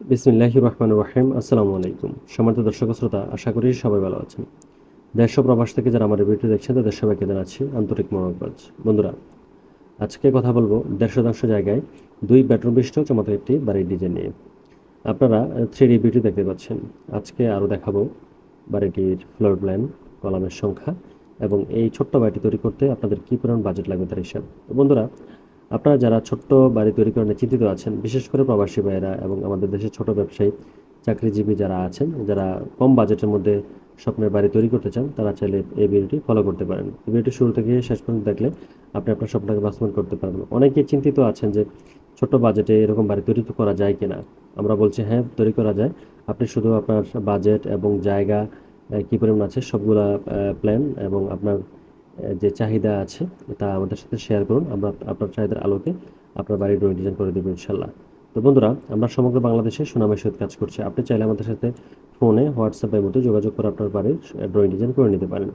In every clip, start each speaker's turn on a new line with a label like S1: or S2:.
S1: বিসমিল্লাহ রহমান রাহিম। আসসালামু আলাইকুম। সম্মানিত দর্শক শ্রোতা, আশা করি সবাই ভালো আছেন। দেশ প্রবাস থেকে যারা আমার ভিডিও দেখছেন, তাদের সবাইকে জানাচ্ছি আন্তরিক মনোবাজ বন্ধুরা, আজকে কথা বলব দেড় শতাংশ জায়গায় দুই বেডরুম বিশিষ্ট চমৎকার একটি বাড়ির ডিজাইন নিয়ে। আপনারা থ্রি ডি ভিডিও দেখতে পাচ্ছেন। আজকে আরও দেখাবো বাড়িটির ফ্লোর প্ল্যান কলামের সংখ্যা এবং এই ছোট্ট বাড়িটি তৈরি করতে আপনাদের কী পরিমাণ বাজেট লাগবে তার হিসাব। বন্ধুরা আপনারা যারা ছোট্ট বাড়ি তৈরি করেন, চিন্তিত আছেন, বিশেষ করে প্রবাসী ভাইয়েরা এবং আমাদের দেশের ছোট ব্যবসায়ী, চাকরিজীবী যারা আছেন, যারা কম বাজেটের মধ্যে স্বপ্নের বাড়ি তৈরি করতে চান, তারা চাইলে এই ভিডিওটি ফলো করতে পারেন। এই ভিডিওটি শুরু থেকে শেষ পর্যন্ত দেখলে আপনি আপনার স্বপ্নকে বাস্তবায়ন করতে পারবেন। অনেকে চিন্তিত আছেন যে ছোট বাজেটে এরকম বাড়ি তৈরি করা যায় কিনা? আমরা বলছি হ্যাঁ তৈরি করা যায়। আপনি শুধু আপনার বাজেট এবং জায়গা কী পরিমাণ আছে সবগুলা প্ল্যান এবং আপনার যে চাহিদা আছে, তা আমাদের সাথে শেয়ার করুন। আমরা আপনার চাহিদার আলোকে আপনার বাড়ির ড্রয়িং ডিজাইন করে দেবো ইনশাল্লাহ তো বন্ধুরা, আমরা সমগ্র বাংলাদেশে সুনামের সহিত কাজ করছি। আপনি চাইলে আমাদের সাথে ফোনে হোয়াটসঅ্যাপের মধ্যে যোগাযোগ করে আপনার বাড়ির ড্রয়িং ডিজাইন করে নিতে পারেন।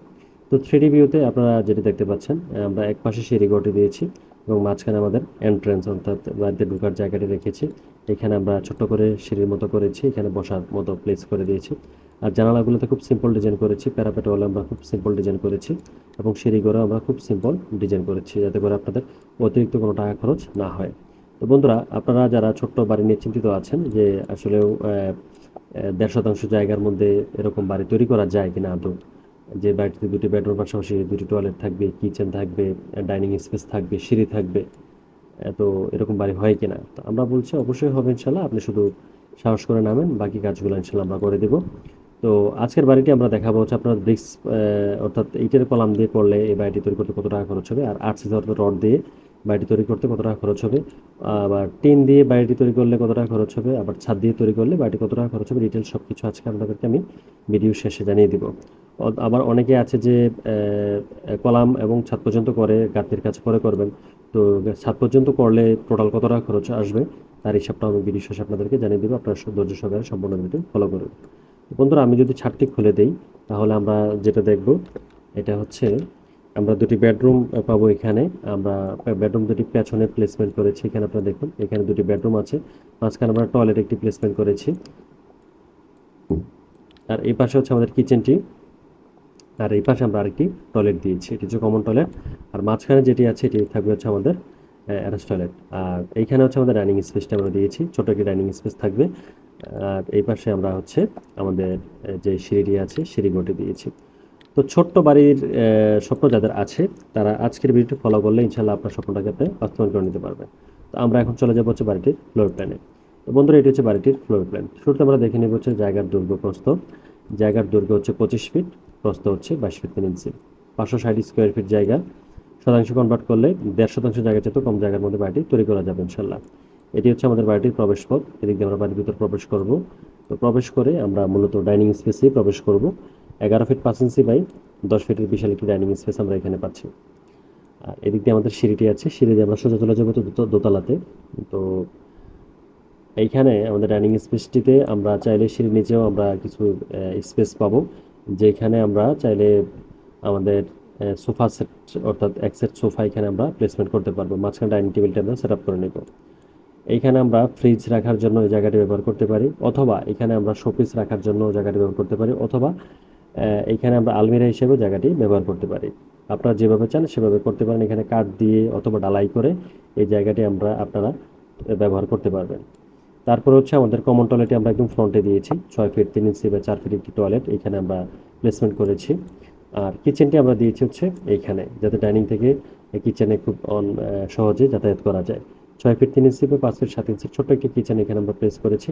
S1: তো থ্রি ভিউতে আপনারা যেটি দেখতে পাচ্ছেন, আমরা এক পাশে সিঁড়ি গড়টি দিয়েছি এবং মাঝখানে আমাদের এন্ট্রেন্স অর্থাৎ বাড়িতে ঢোকার জায়গাটি রেখেছি। এখানে আমরা ছোট্ট করে সিঁড়ির মতো করেছি, এখানে বসার মতো প্লেস করে দিয়েছি। আর জানালাগুলোতে খুব সিম্পল ডিজাইন করেছি প্যারাপেট ওয়ালে আমরা খুব সিম্পল ডিজাইন করেছি এবং সিঁড়িঘরেও আমরা খুব সিম্পল ডিজাইন করেছি যাতে করে আপনাদের অতিরিক্ত কোনো টাকা খরচ না হয়। তো বন্ধুরা, আপনারা যারা ছোট্ট বাড়ি নিয়ে চিন্তিত আছেন যে আসলেও দেড় শতাংশ জায়গার মধ্যে এরকম বাড়ি তৈরি করা যায় কিনা আদৌ যে বাড়িতে দুটি বেডরুম পাশাপাশি দুটি টয়লেট থাকবে কিচেন থাকবে ডাইনিং স্পেস থাকবে, সিঁড়ি থাকবে তো এরকম বাড়ি হয় কিনা? তো আমরা বলছি অবশ্যই হবে ইনশাল্লাহ। আপনি শুধু সাহস করে নামেন, বাকি কাজগুলো ইনশাল্লাহ আমরা করে দেবো। তো আজকের বাড়িটি আমরা দেখাবো হচ্ছে আপনার ব্রিক্স অর্থাৎ ইটের কলাম দিয়ে করলে এই বাড়িটি তৈরি করতে কত টাকা খরচ হবে, আর আরসিসি অর্থাৎ রড দিয়ে বাড়িটি তৈরি করতে কত টাকা খরচ হবে, আবার টিন দিয়ে বাড়িটি তৈরি করলে কত টাকা খরচ হবে, আবার ছাদ দিয়ে তৈরি করলে বাড়িটি কত টাকা খরচ হবে ডিটেলস সব কিছু আজকে আপনাদেরকে আমি ভিডিও শেষে জানিয়ে দিব। আবার অনেকে আছে যে কলাম এবং ছাদ পর্যন্ত করে গাঁতির কাজ পরে করবেন, তো ছাদ পর্যন্ত করলে টোটাল কত টাকা খরচ আসবে, তার হিসাবটা আমি ভিডিও শেষে আপনাদেরকে জানিয়ে দেবো, আপনারা ধৈর্য সহকারে সম্পূর্ণ ভিডিও ফলো করুন। বন্ধুরা, আমি যদি ছাদটি খুলে দেই, তাহলে আমরা যেটা দেখব, এটা হচ্ছে আমরা দুটি বেডরুম পাবো এখানে। আমরা বেডরুম দুটি পেছনে প্লেসমেন্ট করেছি, এখানে আপনারা দেখুন, এখানে দুটি বেডরুম আছে। মাঝখানে আমরা টয়লেট একটি প্লেসমেন্ট করেছি। আর এই পাশে হচ্ছে আমাদের কিচেনটি আর এই পাশে আমরা আরেকটি টয়লেট দিয়েছি, এটি হচ্ছে কমন টয়লেট আর মাঝখানে যেটি আছে, এটি থাকবে হচ্ছে আমাদের অ্যাটাচ টয়লেট আর এইখানে হচ্ছে আমাদের ডাইনিং স্পেসটা আমরা দিয়েছি, ছোট একটি ডাইনিং স্পেস থাকবে। এই পাশে আমরা হচ্ছে আমাদের যে সিঁড়ি আছে, সিঁড়ি গোটে দিয়েছি। তো ছোট্ট বাড়ির স্বপ্ন যাদের আছে, তারা আজকের ভিডিওটি ফলো করলে ইনশাল্লাহ আপনার স্বপ্নটাকে বাস্তবায়ন করে নিতে পারবেন। তো আমরা এখন চলে যাব হচ্ছে বাড়িটির ফ্লোর প্ল্যানে তো বন্ধুরা, এটি হচ্ছে বাড়িটির ফ্লোর প্ল্যান শুরুতে আমরা দেখে নেব হচ্ছে জায়গার দৈর্ঘ্য প্রস্থ। জায়গার দৈর্ঘ্য হচ্ছে পঁচিশ ফিট প্রস্ত হচ্ছে বাইশ ফিট তিন ইঞ্চি পাঁচশো ষাট স্কোয়ার ফিট জায়গা। শতাংশ কনভার্ট করলে দেড় শতাংশ জায়গা যেত কম জায়গার মধ্যে বাড়িটি তৈরি করা যাবে ইনশাল্লাহ এটি হচ্ছে আমাদের বাড়িটির প্রবেশ পথ এদিক দিয়ে আমরা বাড়ির ভিতর প্রবেশ করব। তো প্রবেশ করে আমরা মূলত ডাইনিং স্পেসে প্রবেশ করব। এগারো ফিট পাঁচ ইঞ্চি বাই দশ ফিটের বিশাল একটি ডাইনিং স্পেস আমরা এখানে পাচ্ছি। আর এদিক দিয়ে আমাদের সিঁড়িটি আছে। সিঁড়ি দিয়ে আমরা সোজা চলে যাব তো দোতলাতে। তো এইখানে আমাদের ডাইনিং স্পেসটিতে আমরা চাইলে সিঁড়ির নিচেও আমরা কিছু স্পেস পাবো। যেখানে আমরা চাইলে আমাদের সোফা সেট অর্থাৎ এক সেট সোফা এখানে আমরা প্লেসমেন্ট করতে পারব। মাঝখানে ডাইনিং টেবিলটা আমরা সেট আপ করে নেব। এইখানে আমরা ফ্রিজ রাখার জন্য এই জায়গাটি ব্যবহার করতে পারি, অথবা এখানে আমরা শোপিস রাখার জন্য জায়গাটি ব্যবহার করতে পারি, অথবা এখানে আমরা আলমিরা হিসেবে জায়গাটি ব্যবহার করতে পারি। আপনারা যেভাবে চান সেভাবে করতে পারেন, এখানে কাঠ দিয়ে অথবা ডালাই করে এই জায়গাটি আমরা আপনারা ব্যবহার করতে পারবেন। তারপর হচ্ছে আমাদের কমন টয়লেটে আমরা একদম ফ্রন্টে দিয়েছি, ছয় ফিট তিন ইঞ্চি বা চার ফিট একটি টয়লেট এখানে আমরা প্লেসমেন্ট করেছি। আর কিচেনটি আমরা দিয়েছি হচ্ছে এইখানে যাতে ডাইনিং থেকে কিচেনে খুব অন সহজে যাতায়াত করা যায়। ছয় ফিট তিন ইঞ্চি বা পাঁচ ফিট সাত ইঞ্চি ছোট্ট একটি কিচেন এখানে আমরা প্লেস করেছি।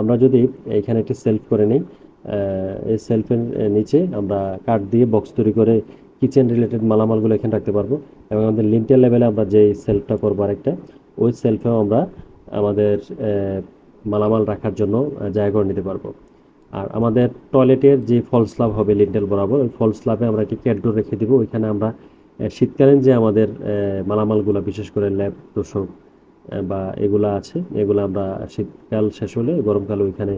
S1: আমরা যদি এখানে একটি সেলফ করে নিই এই সেলফের নিচে আমরা কাঠ দিয়ে বক্স তৈরি করে কিচেন রিলেটেড মালামালগুলো এখানে রাখতে পারব এবং আমাদের লিন্টার লেভেলে আমরা যে সেলফটা করব আরেকটা, ওই সেলফেও আমরা আমাদের মালামাল রাখার জন্য জায়গা করে নিতে পারব। আর আমাদের টয়লেটের যে ফল স্ল্যাব হবে লিন্টেল বরাবর, ওই ফল স্ল্যাবে আমরা একটি ক্যাটডোর রেখে দিব। ওইখানে আমরা শীতকালীন যে আমাদের মালামালগুলো, বিশেষ করে ল্যাব তোষক বা এগুলা আছে, এগুলো আমরা শীতকাল শেষ হলে, গরমকালে ওইখানে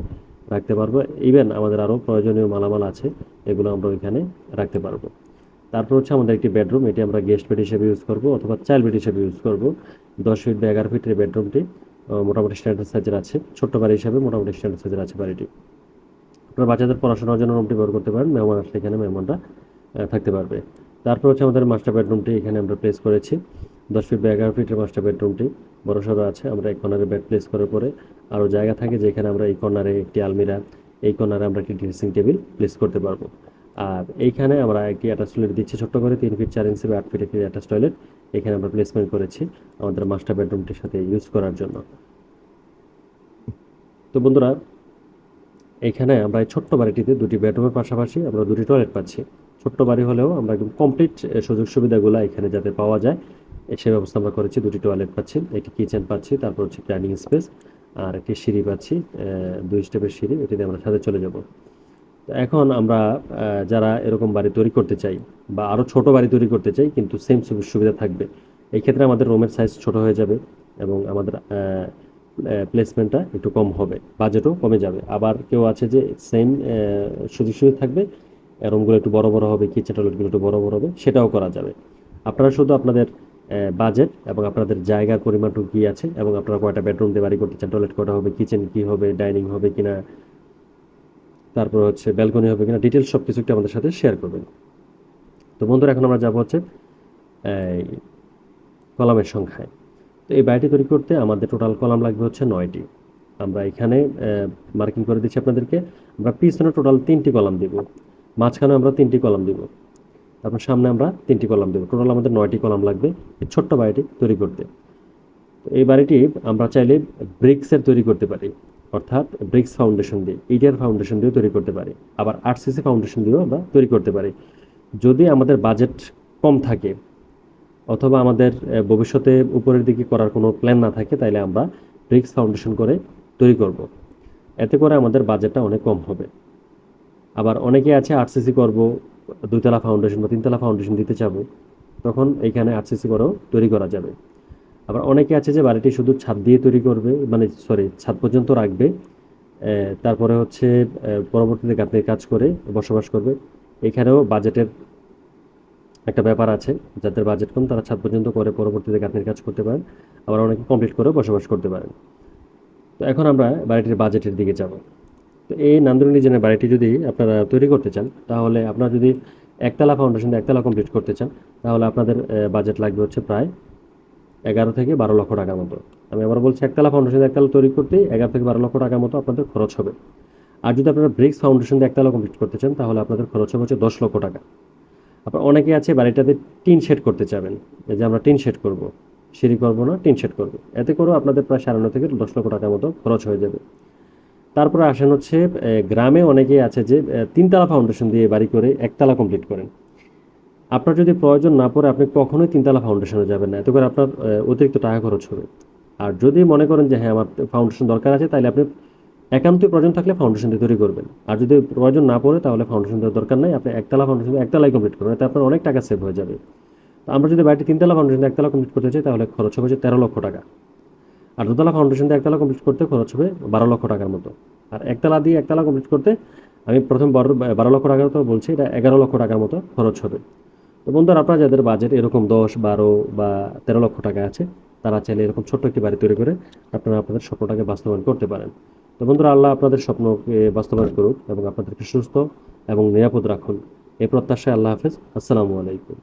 S1: রাখতে পারব। ইভেন আমাদের আরও প্রয়োজনীয় মালামাল আছে, এগুলো আমরা ওইখানে রাখতে পারব। তারপর হচ্ছে আমাদের একটি বেডরুম এটি আমরা গেস্ট বেড হিসেবে ইউজ করব অথবা চাইল্ড বেড হিসেবে ইউজ করব। দশ ফিট বা এগারো ফিটের বেডরুমটি মোটামুটি স্ট্যান্ডার্ড সাইজের আছে, ছোট্ট বাড়ি হিসাবে মোটামুটি স্ট্যান্ডার্ড সাইজের আছে বাড়িটি। আপনার বাচ্চাদের পড়াশোনার জন্য রুমটি ব্যবহার করতে পারেন, মেহমান আসলে এখানে মেহমানরা থাকতে পারবে। তারপর হচ্ছে আমাদের মাস্টার বেডরুমটি এখানে আমরা প্লেস করেছি। দশ ফিট বা এগারো ফিটের মাস্টার বেডরুমটি বড় সড়ো আছে, আমরা এক কর্নারে বেড প্লেস করার পরে আরও জায়গা থাকে যেখানে আমরা এই কর্নারে একটি আলমিরা, এই কর্নারে আমরা একটি ড্রেসিং টেবিল প্লেস করতে পারব। আর এইখানে আমরা একটি অ্যাটাচ টয়লেট দিচ্ছি ছোট্ট করে, তিন ফিট চার ইঞ্চি বা আট ফিট একটি অ্যাটাচ টয়লেট এখানে আমরা প্লেসমেন্ট করেছি আমাদের মাস্টার বেডরুমটির সাথে ইউজ করার জন্য। তো বন্ধুরা, এখানে আমরা এই ছোট্ট বাড়িটিতে দুটি বেডরুমের পাশাপাশি আমরা দুটি টয়লেট পাচ্ছি। ছোট্ট বাড়ি হলেও আমরা একদম কমপ্লিট সুযোগ সুবিধাগুলো এখানে যাতে পাওয়া যায় সেই ব্যবস্থা আমরা করেছি, দুটি টয়লেট পাচ্ছি, একটি কিচেন পাচ্ছি, তারপর হচ্ছে ডাইনিং স্পেস আর একটি সিঁড়ি পাচ্ছি দুই স্টেপের সিঁড়ি, এটিতে আমরা সাথে চলে যাব। এখন আমরা যারা এরকম বাড়ি তৈরি করতে চাই বা আরও ছোট বাড়ি তৈরি করতে চাই, কিন্তু সেম সুবিধা থাকবে। এই ক্ষেত্রে আমাদের রুমের সাইজ ছোট হয়ে যাবে এবং আমাদের প্লেসমেন্টটা একটু কম হবে বাজেটও কমে যাবে। আবার কেউ আছে যে সেম সুযোগ সুবিধা থাকবে রুমগুলো একটু বড় বড় হবে কিচেন টয়লেটগুলো একটু বড় বড় হবে, সেটাও করা যাবে। আপনারা শুধু আপনাদের বাজেট এবং আপনাদের জায়গার পরিমাণটুকু কী আছে এবং আপনারা কয়টা বেডরুম দিয়ে বাড়ি করতে চান? টয়লেট কটা হবে কিচেন কী হবে ডাইনিং হবে কিনা? তারপর হচ্ছে ব্যালকনি হবে কিনা? ডিটেলস সব কিছু একটু আমাদের সাথে শেয়ার করবেন। তো বন্ধুরা, এখন আমরা যাব হচ্ছে কলামের সংখ্যায়। তো এই বাড়িটি তৈরি করতে আমাদের টোটাল কলাম লাগবে হচ্ছে নয়টি। আমরা এখানে মার্কিং করে দিচ্ছি আপনাদেরকে। আমরা পিছনে টোটাল তিনটি কলাম দিব। মাঝখানে আমরা তিনটি কলাম দিব। তারপর সামনে আমরা তিনটি কলাম দেবো। টোটাল আমাদের নয়টি কলাম লাগবে এই ছোট্ট বাড়িটি তৈরি করতে। তো এই বাড়িটি আমরা চাইলে ব্রিক্সের তৈরি করতে পারি, অর্থাৎ ব্রিক্স ফাউন্ডেশন দিয়ে ইডিয়ার ফাউন্ডেশন দিয়েও তৈরি করতে পারি, আবার আরসিসি ফাউন্ডেশন দিয়েও আমরা তৈরি করতে পারি। যদি আমাদের বাজেট কম থাকে অথবা আমাদের ভবিষ্যতে উপরের দিকে করার কোনো প্ল্যান না থাকে, তাইলে আমরা ব্রিক্স ফাউন্ডেশন করে তৈরি করব। এতে করে আমাদের বাজেটটা অনেক কম হবে। আবার অনেকে আছে আরসিসি করব দুইতলা ফাউন্ডেশন বা তিনতলা ফাউন্ডেশন দিতে চাবো, তখন এইখানে আরসিসি করেও তৈরি করা যাবে। আবার অনেকে আছে যে বাড়িটি শুধু ছাদ দিয়ে তৈরি করবে মানে সরি ছাদ পর্যন্ত রাখবে তারপরে হচ্ছে পরবর্তীতে গাঁথনির কাজ করে বসবাস করবে। এখানেও বাজেটের একটা ব্যাপার আছে, যাদের বাজেট কম তারা ছাদ পর্যন্ত করে, পরবর্তীতে গাঁথনির কাজ করতে পারেন, আবার অনেকে কমপ্লিট করে বসবাস করতে পারেন। তো এখন আমরা বাড়িটির বাজেটের দিকে যাব। তো এই নান্দনী ডিজাইনের বাড়িটি যদি আপনারা তৈরি করতে চান, তাহলে আপনারা যদি একতলা ফাউন্ডেশন একতলা কমপ্লিট করতে চান, তাহলে আপনাদের বাজেট লাগবে হচ্ছে প্রায় এগারো থেকে বারো লক্ষ টাকার মতো। আমি আবার বলছি, একতলা ফাউন্ডেশন একতলা তৈরি করতে এগারো থেকে বারো লক্ষ টাকার মতো আপনাদের খরচ হবে। আর যদি আপনারা ব্রিক্স ফাউন্ডেশন দিয়ে একতলা কমপ্লিট করতে চান, তাহলে আপনাদের খরচ হবে হচ্ছে দশ লক্ষ টাকা। আবার অনেকে আছে বাড়িটাতে টিন শেড করতে চাবেন যে আমরা টিন শেড করব, সিঁড়ি করব না, টিন শেড করব। এতে করেও আপনাদের প্রায় সাড়ে থেকে দশ লক্ষ টাকার মতো খরচ হয়ে যাবে। তারপরে আসেন হচ্ছে গ্রামে অনেকেই আছে যে তিনতলা ফাউন্ডেশন দিয়ে বাড়ি করে একতলা কমপ্লিট করেন। আপনার যদি প্রয়োজন না পড়ে, আপনি কখনোই তিনতলা ফাউন্ডেশনে যাবেন না। এত করে আপনার অতিরিক্ত টাকা খরচ হবে। আর যদি মনে করেন যে হ্যাঁ আমার ফাউন্ডেশন দরকার আছে, তাহলে আপনি একান্তই প্রয়োজন থাকলে ফাউন্ডেশন দিয়ে তৈরি করবেন। আর যদি প্রয়োজন না পড়ে, তাহলে ফাউন্ডেশন দেওয়ার দরকার নাই। আপনি একতলা ফাউন্ডেশন একতলাই কমপ্লিট করবেন। এতে আপনার অনেক টাকা সেভ হয়ে যাবে। আমরা যদি বাড়িটি তিনতলা ফাউন্ডেশন একতলা কমপ্লিট করতে চাই, তাহলে খরচ হবে তেরো লক্ষ টাকা। আর দোতলা ফাউন্ডেশন দিয়ে একতলা কমপ্লিট করতে খরচ হবে বারো লক্ষ টাকার মতো। আর একতলা দিয়ে একতলা কমপ্লিট করতে আমি প্রথম বারো বারো লক্ষ টাকার তো বলছি, এটা এগারো লক্ষ টাকার মতো খরচ হবে। তো বন্ধুরা, আপনারা যাদের বাজেট এরকম দশ, বারো বা তেরো লক্ষ টাকা আছে, তারা চাইলে এরকম ছোট্ট একটি বাড়ি তৈরি করে আপনারা আপনাদের স্বপ্নটাকে বাস্তবায়ন করতে পারেন। তো বন্ধুরা, আল্লাহ আপনাদের স্বপ্নকে বাস্তবায়ন করুক এবং আপনাদেরকে সুস্থ এবং নিরাপদ রাখুন। এই প্রত্যাশায় আল্লাহ হাফেজ। আসসালামু আলাইকুম।